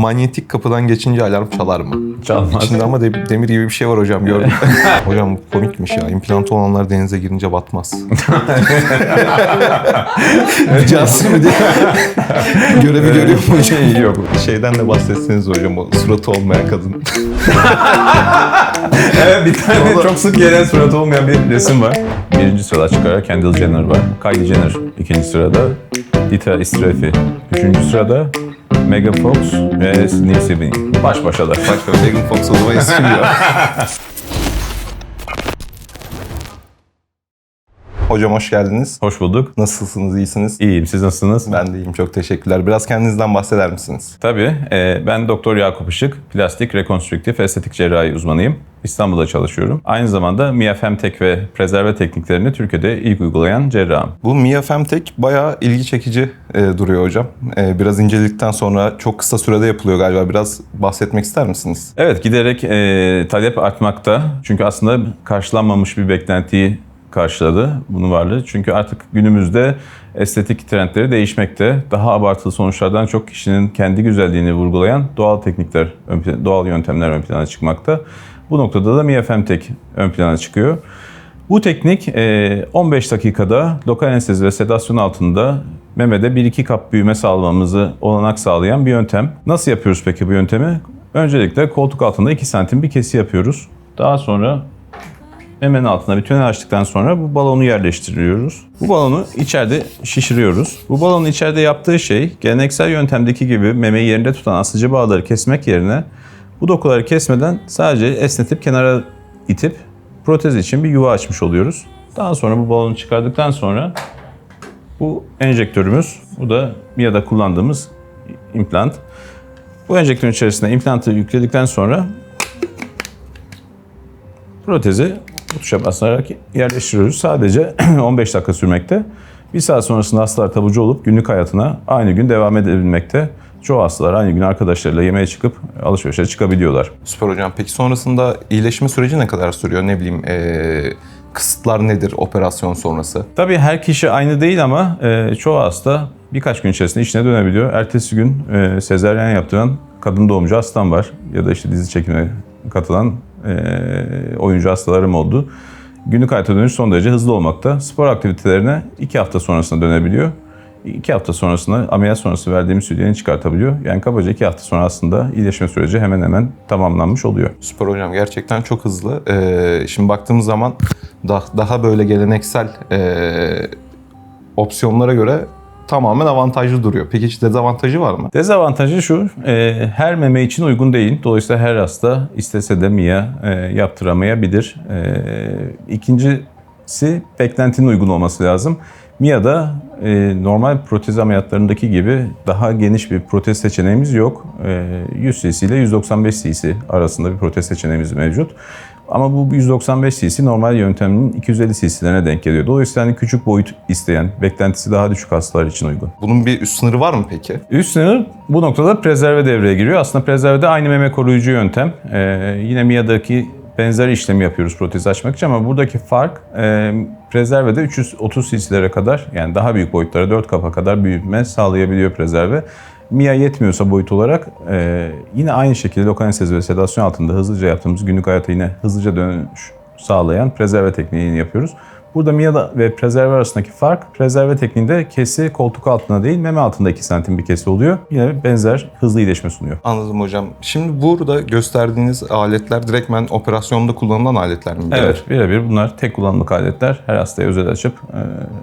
Manyetik kapıdan geçince alarm çalar mı? Çalmaz. İçinde ama de- demir gibi bir şey var hocam gördüm. hocam bu komikmiş ya. İmplantı olanlar denize girince batmaz. Cazı mı diye. Görevi görüyor mu hocam? Yok. Şeyden de bahsetseniz hocam o suratı olmayan kadın. Evet bir tane çok sık gelen suratı olmayan bir resim var. Birinci sırada çıkarak Kendall Jenner var. Kylie Jenner ikinci sırada. Dita Istrefi üçüncü sırada. Megan Fox ve Neil Sebeni. Baş başalar. Başka Megan Fox o zaman eskimiyor. Hocam hoş geldiniz. Hoş bulduk. Nasılsınız, iyisiniz? İyiyim. Siz nasılsınız? Ben de iyiyim, çok teşekkürler. Biraz kendinizden bahseder misiniz? Tabii. e, ben Doktor Yakup Işık, plastik, rekonstrüktif, estetik cerrahi uzmanıyım. İstanbul'da çalışıyorum. Aynı zamanda Mia Femtek ve prezerve tekniklerini Türkiye'de ilk uygulayan cerrahım. Bu Mia Femtek bayağı ilgi çekici e, duruyor hocam. E, biraz inceledikten sonra çok kısa sürede yapılıyor galiba. Biraz bahsetmek ister misiniz? Evet giderek e, talep artmakta. Çünkü aslında karşılanmamış bir beklentiyi karşıladı bunun varlığı. Çünkü artık günümüzde estetik trendleri değişmekte. Daha abartılı sonuçlardan çok kişinin kendi güzelliğini vurgulayan doğal teknikler, doğal yöntemler ön plana çıkmakta. Bu noktada da Mia Femtek ön plana çıkıyor. Bu teknik e, 15 dakikada lokal anestezi ve sedasyon altında memede 1-2 kap büyüme sağlamamızı olanak sağlayan bir yöntem. Nasıl yapıyoruz peki bu yöntemi? Öncelikle koltuk altında 2 santim bir kesi yapıyoruz. Daha sonra memenin altına bir tünel açtıktan sonra bu balonu yerleştiriyoruz. Bu balonu içeride şişiriyoruz. Bu balonun içeride yaptığı şey geleneksel yöntemdeki gibi memeyi yerinde tutan asıcı bağları kesmek yerine bu dokuları kesmeden sadece esnetip kenara itip protez için bir yuva açmış oluyoruz. Daha sonra bu balonu çıkardıktan sonra bu enjektörümüz, bu da MIA'da kullandığımız implant. Bu enjektörün içerisine implantı yükledikten sonra protezi bu tuşa basarak yerleştiriyoruz. Sadece 15 dakika sürmekte. Bir saat sonrasında hastalar tabucu olup günlük hayatına aynı gün devam edebilmekte. Çoğu hastalar aynı gün arkadaşlarıyla yemeğe çıkıp alışverişe çıkabiliyorlar. Süper hocam. Peki sonrasında iyileşme süreci ne kadar sürüyor? Ne bileyim e, kısıtlar nedir operasyon sonrası? Tabii her kişi aynı değil ama e, çoğu hasta birkaç gün içerisinde işine dönebiliyor. Ertesi gün e, sezaryen yaptıran kadın doğumcu hastam var ya da işte dizi çekimine katılan oyuncu hastalarım oldu. Günlük hayata dönüş son derece hızlı olmakta. Spor aktivitelerine iki hafta sonrasında dönebiliyor. İki hafta sonrasında ameliyat sonrası verdiğimiz sütyeni çıkartabiliyor. Yani kabaca iki hafta sonra aslında iyileşme süreci hemen hemen tamamlanmış oluyor. Süper hocam. Gerçekten çok hızlı. E, şimdi baktığımız zaman daha, daha böyle geleneksel e, opsiyonlara göre tamamen avantajlı duruyor. Peki hiç dezavantajı var mı? Dezavantajı şu, e, her meme için uygun değil. Dolayısıyla her hasta istese de MIA e, yaptıramayabilir. E, ikincisi beklentinin uygun olması lazım. MIA'da e, normal protez ameliyatlarındaki gibi daha geniş bir protez seçeneğimiz yok. E, 100 cc ile 195 cc arasında bir protez seçeneğimiz mevcut. Ama bu 195 cc normal yöntemin 250 cc'lerine denk geliyor. Dolayısıyla hani küçük boyut isteyen, beklentisi daha düşük hastalar için uygun. Bunun bir üst sınırı var mı peki? Üst sınır bu noktada prezerve devreye giriyor. Aslında prezervede aynı meme koruyucu yöntem. Ee, yine MIA'daki benzer işlemi yapıyoruz protezi açmak için ama buradaki fark e, prezervede 330 cc'lere kadar yani daha büyük boyutlara 4 kapa kadar büyütme sağlayabiliyor prezerve. MIA yetmiyorsa boyut olarak e, yine aynı şekilde lokal anestezi ve sedasyon altında hızlıca yaptığımız günlük hayata yine hızlıca dönüş sağlayan prezerve tekniğini yapıyoruz. Burada MIA ve prezerve arasındaki fark, prezerve tekniğinde kesi koltuk altında değil meme altında 2 santim bir kesi oluyor. Yine benzer hızlı iyileşme sunuyor. Anladım hocam. Şimdi burada gösterdiğiniz aletler direktmen operasyonda kullanılan aletler mi? Evet, birebir bunlar tek kullanımlık aletler. Her hastaya özel açıp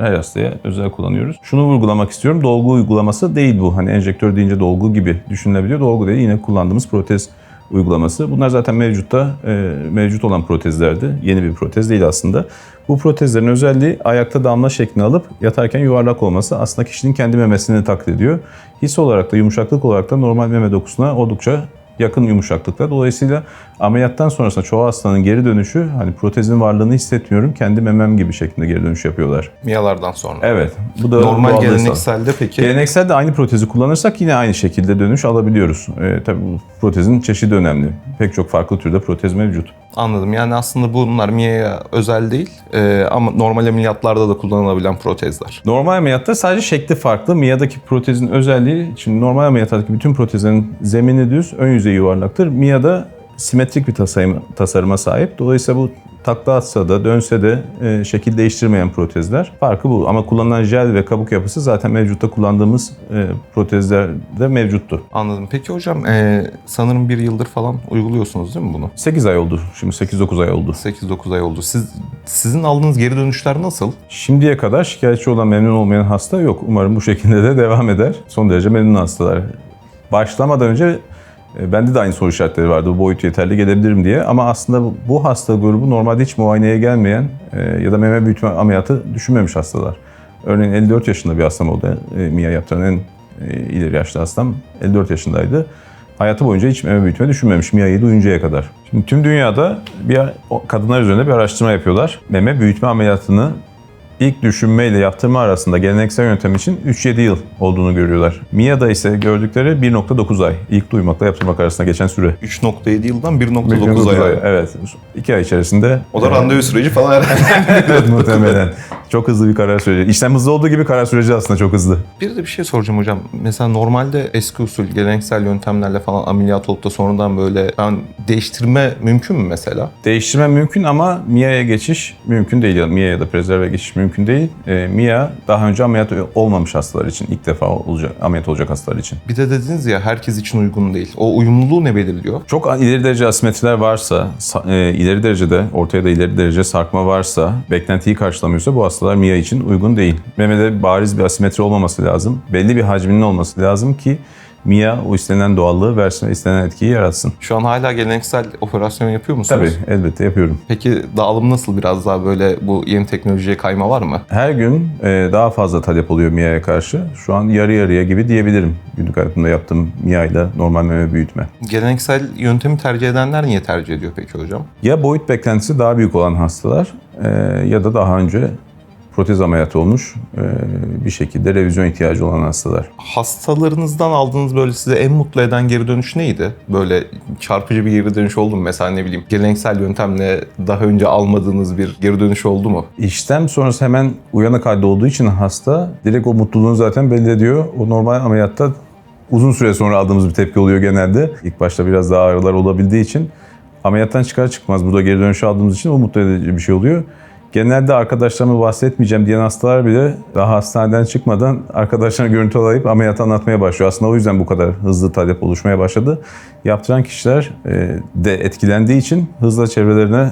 e, her hastaya özel kullanıyoruz. Şunu vurgulamak istiyorum. Dolgu uygulaması değil bu. Hani enjektör deyince dolgu gibi düşünülebiliyor. Dolgu değil. Yine kullandığımız protez uygulaması. Bunlar zaten mevcutta e, mevcut olan protezlerdi. Yeni bir protez değil aslında. Bu protezlerin özelliği ayakta damla şeklini alıp yatarken yuvarlak olması aslında kişinin kendi memesini taklit ediyor. His olarak da yumuşaklık olarak da normal meme dokusuna oldukça yakın yumuşaklıkta. Dolayısıyla Ameliyattan sonrasında çoğu hastanın geri dönüşü hani protezin varlığını hissetmiyorum. Kendi memem gibi şeklinde geri dönüş yapıyorlar. Miyalardan sonra. Evet. Bu da Normal gelenekselde peki Geleneksel de aynı protezi kullanırsak yine aynı şekilde dönüş alabiliyoruz. Ee, tabii bu protezin çeşidi önemli. Pek çok farklı türde protez mevcut. anladım. Yani aslında bunlar miyaya özel değil e, ama normal ameliyatlarda da kullanılabilen protezler. Normal ameliyatta sadece şekli farklı. Mia'daki protezin özelliği, şimdi normal ameliyattaki bütün protezlerin zemini düz, ön yüzeyi yuvarlaktır. Mia'da simetrik bir tasarım, tasarıma sahip. Dolayısıyla bu takla atsa da dönse de e, şekil değiştirmeyen protezler. Farkı bu. Ama kullanılan jel ve kabuk yapısı zaten mevcutta kullandığımız e, protezlerde mevcuttu. Anladım. Peki hocam e, sanırım bir yıldır falan uyguluyorsunuz değil mi bunu? 8 ay oldu. Şimdi 8-9 ay oldu. 8-9 ay oldu. Siz Sizin aldığınız geri dönüşler nasıl? Şimdiye kadar şikayetçi olan memnun olmayan hasta yok. Umarım bu şekilde de devam eder. Son derece memnun hastalar. Başlamadan önce bende de aynı soru işaretleri vardı. Bu boyut yeterli gelebilirim diye. Ama aslında bu- hasta grubu normalde hiç muayeneye gelmeyen e, ya da meme büyütme ameliyatı düşünmemiş hastalar. Örneğin 54 yaşında bir hastam oldu. E, MİA yaptıran en e, ileri yaşlı hastam 54 yaşındaydı. Hayatı boyunca hiç meme büyütme düşünmemiş MİA'yı duyuncaya kadar. Şimdi tüm dünyada bir kadınlar üzerinde bir araştırma yapıyorlar. Meme büyütme ameliyatını ilk düşünme ile yaptırma arasında geleneksel yöntem için 3-7 yıl olduğunu görüyorlar. MIA'da ise gördükleri 1.9 ay. İlk duymakla yaptırmak arasında geçen süre. 3.7 yıldan 1.9 1.9 ay. Evet. 2 ay içerisinde. O da randevu süreci falan herhalde. evet muhtemelen. Çok hızlı bir karar süreci. İşlem hızlı olduğu gibi karar süreci aslında çok hızlı. Bir de bir şey soracağım hocam. Mesela normalde eski usul geleneksel yöntemlerle falan ameliyat olup da sonradan böyle ben değiştirme mümkün mü mesela? Değiştirme mümkün ama MIA'ya geçiş mümkün değil. Yani MIA ya da prezerve geçiş mümkün değil. E, MIA daha önce ameliyat olmamış hastalar için, ilk defa olacak ameliyat olacak hastalar için. Bir de dediniz ya herkes için uygun değil. O uyumluluğu ne belirliyor? Çok ileri derece asimetriler varsa, sa- e, ileri derecede, ortaya da ileri derece sarkma varsa, beklentiyi karşılamıyorsa bu hastalar MIA için uygun değil. Memede bariz bir asimetri olmaması lazım. Belli bir hacminin olması lazım ki MIA o istenen doğallığı versin ve istenen etkiyi yaratsın. Şu an hala geleneksel operasyon yapıyor musunuz? Tabii elbette yapıyorum. Peki dağılım nasıl biraz daha böyle bu yeni teknolojiye kayma var mı? Her gün e, daha fazla talep oluyor MIA'ya karşı. Şu an yarı yarıya gibi diyebilirim. Günlük hayatımda yaptığım MIA ile normal meme büyütme. Geleneksel yöntemi tercih edenler niye tercih ediyor peki hocam? Ya boyut beklentisi daha büyük olan hastalar e, ya da daha önce protez ameliyatı olmuş e, bir şekilde revizyon ihtiyacı olan hastalar. Hastalarınızdan aldığınız böyle size en mutlu eden geri dönüş neydi? Böyle çarpıcı bir geri dönüş oldu mu? Mesela ne bileyim geleneksel yöntemle daha önce almadığınız bir geri dönüş oldu mu? İşlem sonrası hemen uyanık halde olduğu için hasta direkt o mutluluğunu zaten belli ediyor. O normal ameliyatta uzun süre sonra aldığımız bir tepki oluyor genelde. İlk başta biraz daha ağrılar olabildiği için ameliyattan çıkar çıkmaz burada geri dönüş aldığımız için o mutlu edici bir şey oluyor. Genelde arkadaşlarıma bahsetmeyeceğim diyen hastalar bile daha hastaneden çıkmadan arkadaşlarına görüntü alayıp ameliyatı anlatmaya başlıyor. Aslında o yüzden bu kadar hızlı talep oluşmaya başladı. Yaptıran kişiler e, de etkilendiği için hızla çevrelerine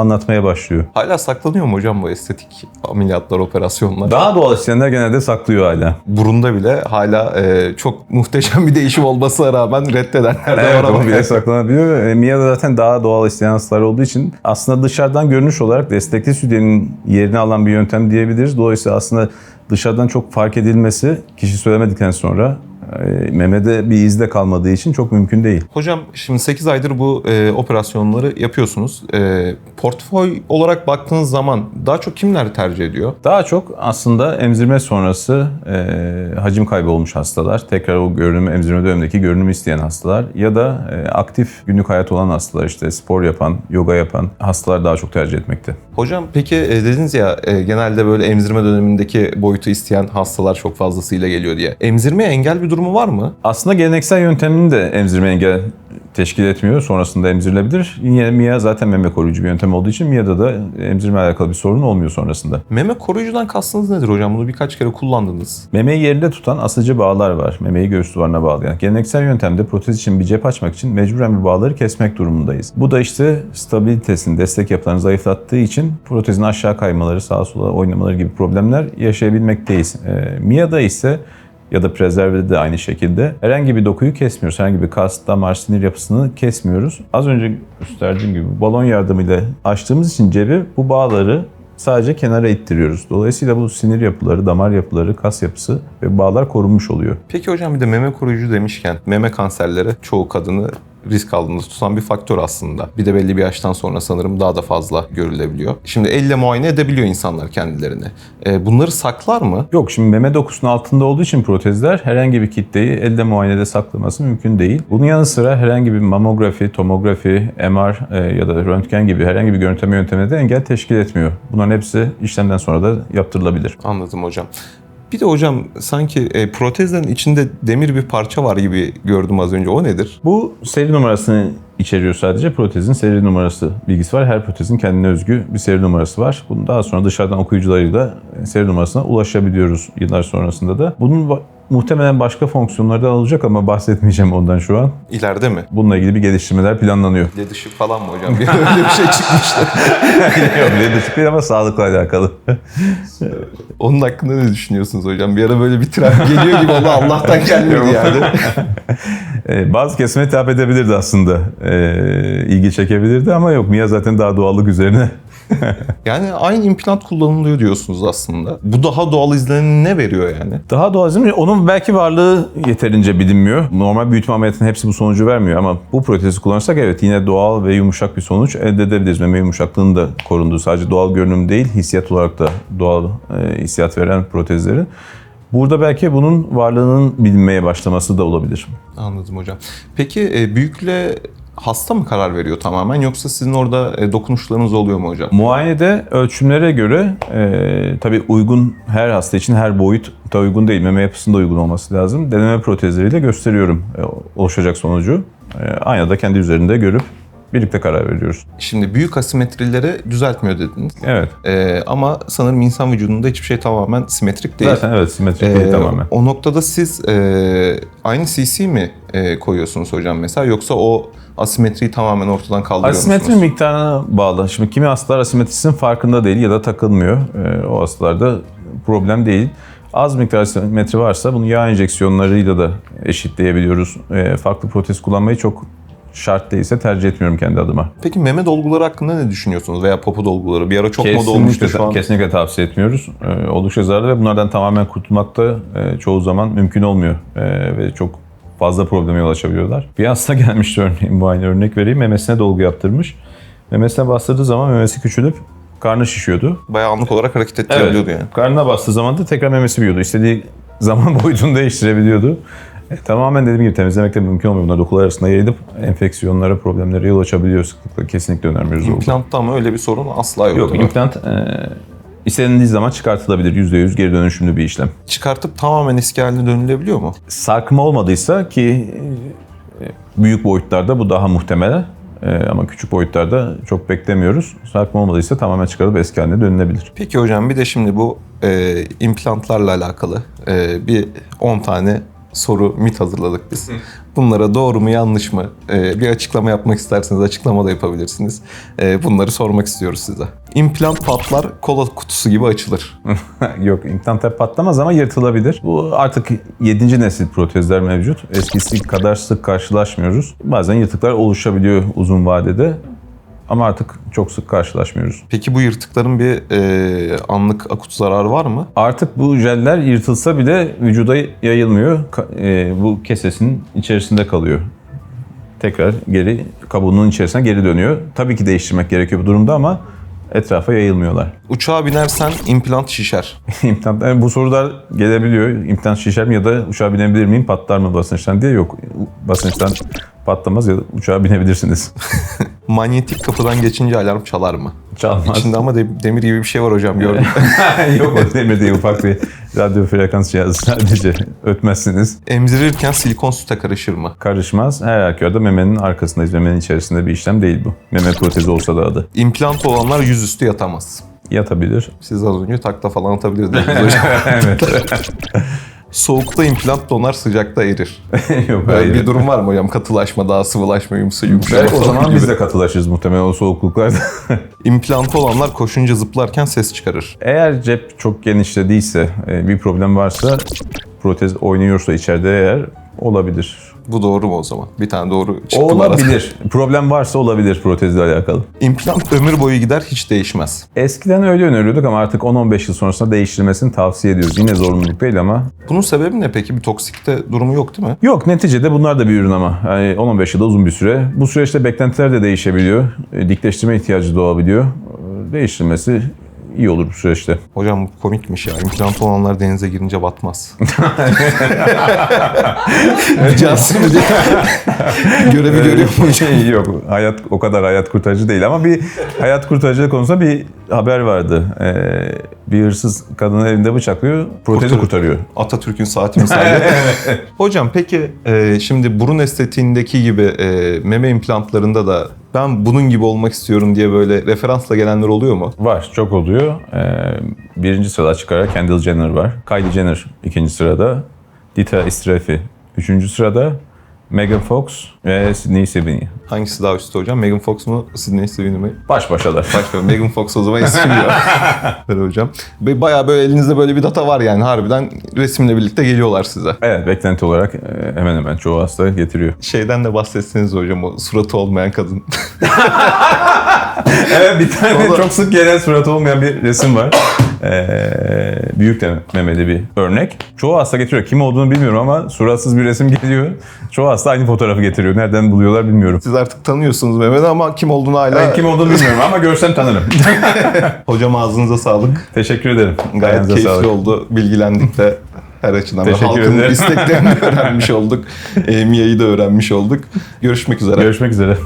anlatmaya başlıyor. Hala saklanıyor mu hocam bu estetik ameliyatlar, operasyonlar? Daha doğal isteyenler genelde saklıyor hala. Burunda bile hala e, çok muhteşem bir değişim olmasına rağmen reddedenler de Evet var o bile saklanabiliyor. E, Mia da zaten daha doğal isteyen hastalar olduğu için aslında dışarıdan görünüş olarak destekli sütyenin yerini alan bir yöntem diyebiliriz. Dolayısıyla aslında dışarıdan çok fark edilmesi kişi söylemedikten sonra memede bir izde kalmadığı için çok mümkün değil. Hocam şimdi 8 aydır bu e, operasyonları yapıyorsunuz. E, portföy olarak baktığınız zaman daha çok kimler tercih ediyor? Daha çok aslında emzirme sonrası e, hacim kaybı olmuş hastalar, tekrar o görünümü, emzirme dönemindeki görünümü isteyen hastalar ya da e, aktif günlük hayat olan hastalar işte spor yapan, yoga yapan hastalar daha çok tercih etmekte. Hocam peki e, dediniz ya e, genelde böyle emzirme dönemindeki boyutu isteyen hastalar çok fazlasıyla geliyor diye. Emzirmeye engel bir durumu var mı? Aslında geleneksel yöntemini de emzirme engel teşkil etmiyor. Sonrasında emzirilebilir. Yine MIA zaten meme koruyucu bir yöntem olduğu için MIA'da da emzirme alakalı bir sorun olmuyor sonrasında. Meme koruyucudan kastınız nedir hocam? Bunu birkaç kere kullandınız. Memeyi yerinde tutan asıcı bağlar var. Memeyi göğüs duvarına bağlayan. Geleneksel yöntemde protez için bir cep açmak için mecburen bu bağları kesmek durumundayız. Bu da işte stabilitesini, destek yapılarını zayıflattığı için protezin aşağı kaymaları, sağa sola oynamaları gibi problemler yaşayabilmekteyiz. E, MIA'da ise ya da prezervede de aynı şekilde herhangi bir dokuyu kesmiyoruz. Herhangi bir kas, damar, sinir yapısını kesmiyoruz. Az önce gösterdiğim gibi balon yardımıyla açtığımız için cebi bu bağları sadece kenara ittiriyoruz. Dolayısıyla bu sinir yapıları, damar yapıları, kas yapısı ve bağlar korunmuş oluyor. Peki hocam bir de meme koruyucu demişken meme kanserleri çoğu kadını risk aldığınızı tutan bir faktör aslında. Bir de belli bir yaştan sonra sanırım daha da fazla görülebiliyor. Şimdi elle muayene edebiliyor insanlar kendilerini. E, bunları saklar mı? Yok şimdi meme dokusunun altında olduğu için protezler herhangi bir kitleyi elde muayenede saklaması mümkün değil. Bunun yanı sıra herhangi bir mamografi, tomografi, MR e, ya da röntgen gibi herhangi bir görüntüleme yöntemine de engel teşkil etmiyor. Bunların hepsi işlemden sonra da yaptırılabilir. Anladım hocam. Bir de hocam sanki e, protezlerin içinde demir bir parça var gibi gördüm az önce. O nedir? Bu seri numarasını içeriyor sadece. Protezin seri numarası bilgisi var. Her protezin kendine özgü bir seri numarası var. Bunu daha sonra dışarıdan okuyucularıyla seri numarasına ulaşabiliyoruz yıllar sonrasında da. Bunun muhtemelen başka fonksiyonları da olacak ama bahsetmeyeceğim ondan şu an. İleride mi? Bununla ilgili bir geliştirmeler planlanıyor. LED ışık falan mı hocam? Bir öyle bir şey çıkmıştı. Yok iletişim değil ama sağlıkla alakalı. Onun hakkında ne düşünüyorsunuz hocam? Bir ara böyle bir trend geliyor gibi oldu. Allah'tan gelmedi yani. Ee, bazı kesime hitap edebilirdi aslında. Ee, ilgi çekebilirdi ama yok Mia zaten daha doğallık üzerine. Yani aynı implant kullanılıyor diyorsunuz aslında. Bu daha doğal izlenim ne veriyor yani? Daha doğal izin- onun belki varlığı yeterince bilinmiyor. Normal büyütme ameliyatının hepsi bu sonucu vermiyor ama bu protezi kullanırsak evet yine doğal ve yumuşak bir sonuç elde edebiliriz. Meme yumuşaklığının da korunduğu sadece doğal görünüm değil hissiyat olarak da doğal e, hissiyat veren protezlerin. Burada belki bunun varlığının bilinmeye başlaması da olabilir. Anladım hocam. Peki e, büyüklüğe hasta mı karar veriyor tamamen yoksa sizin orada e, dokunuşlarınız oluyor mu hocam? Muayenede ölçümlere göre e, tabii uygun her hasta için her boyut da uygun değil. Meme yapısında uygun olması lazım. Deneme protezleriyle gösteriyorum e, oluşacak sonucu. E, aynada kendi üzerinde görüp birlikte karar veriyoruz. Şimdi büyük asimetrileri düzeltmiyor dediniz. Evet. E, ama sanırım insan vücudunda hiçbir şey tamamen simetrik değil. Zaten evet simetrik E, değil tamamen. O noktada siz e, aynı CC mi e, koyuyorsunuz hocam mesela yoksa o asimetriyi tamamen ortadan kaldırıyor Asimetri musunuz? miktarına bağlı. Şimdi kimi hastalar asimetrisinin farkında değil ya da takılmıyor. E, o hastalarda problem değil. Az miktar asimetri varsa bunu yağ enjeksiyonlarıyla da eşitleyebiliyoruz. E, farklı protez kullanmayı çok şart değilse tercih etmiyorum kendi adıma. Peki meme dolguları hakkında ne düşünüyorsunuz veya popo dolguları? Bir ara çok moda olmuştu Kesinlikle, şu an. kesinlikle tavsiye etmiyoruz. Ee, oldukça zararlı ve bunlardan tamamen kurtulmak da e, çoğu zaman mümkün olmuyor. Ee, ve çok fazla probleme yol açabiliyorlar. Bir hasta gelmişti örneğin bu aynı örnek vereyim. Memesine dolgu yaptırmış. Memesine bastırdığı zaman memesi küçülüp karnı şişiyordu. Bayağı anlık olarak hareket ettirebiliyordu yani. Karnına bastığı zaman da tekrar memesi büyüyordu. İstediği zaman boyutunu değiştirebiliyordu. E, tamamen dediğim gibi temizlemek de mümkün olmuyor. Bunlar dokular arasında yayılıp enfeksiyonlara, problemlere yol açabiliyor sıklıkla. Kesinlikle önermiyoruz. İmplantta ama öyle bir sorun asla yok. Yok implant e, istenildiği zaman çıkartılabilir. %100 geri dönüşümlü bir işlem. Çıkartıp tamamen eski haline dönülebiliyor mu? Sarkma olmadıysa ki e, büyük boyutlarda bu daha muhtemel. E, ama küçük boyutlarda çok beklemiyoruz. Sarkma olmadıysa tamamen çıkarılıp eski haline dönülebilir. Peki hocam bir de şimdi bu e, implantlarla alakalı e, bir 10 tane soru, mit hazırladık biz. Bunlara doğru mu yanlış mı e, bir açıklama yapmak isterseniz açıklama da yapabilirsiniz. E, bunları sormak istiyoruz size. İmplant patlar kola kutusu gibi açılır. Yok implant hep patlamaz ama yırtılabilir. Bu artık 7. nesil protezler mevcut. Eskisi kadar sık karşılaşmıyoruz. Bazen yırtıklar oluşabiliyor uzun vadede. Ama artık çok sık karşılaşmıyoruz. Peki bu yırtıkların bir e, anlık akut zararı var mı? Artık bu jeller yırtılsa bile vücuda yayılmıyor. E, bu kesesinin içerisinde kalıyor. Tekrar geri kabuğunun içerisine geri dönüyor. Tabii ki değiştirmek gerekiyor bu durumda ama etrafa yayılmıyorlar. Uçağa binersen implant şişer. İmplant, yani bu sorular gelebiliyor. İmplant şişer mi ya da uçağa binebilir miyim, patlar mı basınçtan diye yok. Basınçtan patlamaz ya da uçağa binebilirsiniz. Manyetik kapıdan geçince alarm çalar mı? Çalmaz. İçinde ama de- demir gibi bir şey var hocam gördüm. yok o demir değil ufak bir radyo frekans cihazı sadece ötmezsiniz. Emzirirken silikon süte karışır mı? Karışmaz. Her halükarda memenin arkasındayız. Memenin içerisinde bir işlem değil bu. Meme protezi olsa da adı. İmplant olanlar yüzüstü yatamaz. Yatabilir. Siz az önce takla falan atabilirdiniz hocam. evet. Soğukta implant donar, sıcakta erir. yok Böyle hayır. bir durum var mı hocam? Katılaşma, daha sıvılaşma, yumuşa yumuşama o zaman gibi. biz de katılaşırız muhtemelen o soğukluklarda. İmplantı olanlar koşunca zıplarken ses çıkarır. Eğer cep çok genişlediyse, e, bir problem varsa, protez oynuyorsa içeride eğer olabilir. Bu doğru mu o zaman? Bir tane doğru çıktı olabilir. Problem varsa olabilir protezle alakalı. İmplant ömür boyu gider hiç değişmez. Eskiden öyle öneriyorduk ama artık 10-15 yıl sonrasında değiştirmesini tavsiye ediyoruz. Yine zorunluluk değil ama. Bunun sebebi ne peki? Bir toksikte durumu yok değil mi? Yok neticede bunlar da bir ürün ama. Yani 10-15 yılda uzun bir süre. Bu süreçte beklentiler de değişebiliyor. E, Dikleştirme ihtiyacı doğabiliyor. E, Değiştirmesi iyi olur bu süreçte. Hocam bu komikmiş ya. İmplant olanlar denize girince batmaz. Cansın diye. Görevi görüyor mu? Şey yok. Hayat o kadar hayat kurtarıcı değil ama bir hayat kurtarıcı konusunda bir haber vardı. Ee, bir hırsız kadını evinde bıçaklıyor, protezi Kurtarıyor. kurtarıyor. Atatürk'ün saati misali. Hocam peki e, şimdi burun estetiğindeki gibi e, meme implantlarında da ben bunun gibi olmak istiyorum diye böyle referansla gelenler oluyor mu? Var, çok oluyor. Ee, birinci sırada açık Kendall Jenner var. Kylie Jenner ikinci sırada. Dita Istrefi üçüncü sırada. Megan Fox ve Sydney Sweeney. Hangisi daha üstte hocam? Megan Fox mu? Sydney Sweeney mi? Baş başalar. Başka Megan Fox o zaman. Böyle hocam. Ve Bayağı böyle elinizde böyle bir data var yani harbiden resimle birlikte geliyorlar size. Evet, beklenti olarak e, hemen hemen çoğu hasta getiriyor. Şeyden de bahsetseniz hocam o suratı olmayan kadın. Evet bir tane O da- çok sık gelen suratı olmayan bir resim var. Ee, büyük de memeli bir örnek. Çoğu hasta getiriyor. Kim olduğunu bilmiyorum ama suratsız bir resim geliyor. Çoğu hasta aynı fotoğrafı getiriyor. Nereden buluyorlar bilmiyorum. Siz artık tanıyorsunuz Mehmet'i ama kim olduğunu hala... Ben kim olduğunu bilmiyorum ama görsem tanırım. Hocam ağzınıza sağlık. Teşekkür ederim. Gayet Ayağınıza keyifli sağlık. oldu. Bilgilendik de her açıdan. Teşekkür Halkın ederim. isteklerini öğrenmiş olduk. E, Mia'yı da öğrenmiş olduk. Görüşmek üzere. Görüşmek üzere.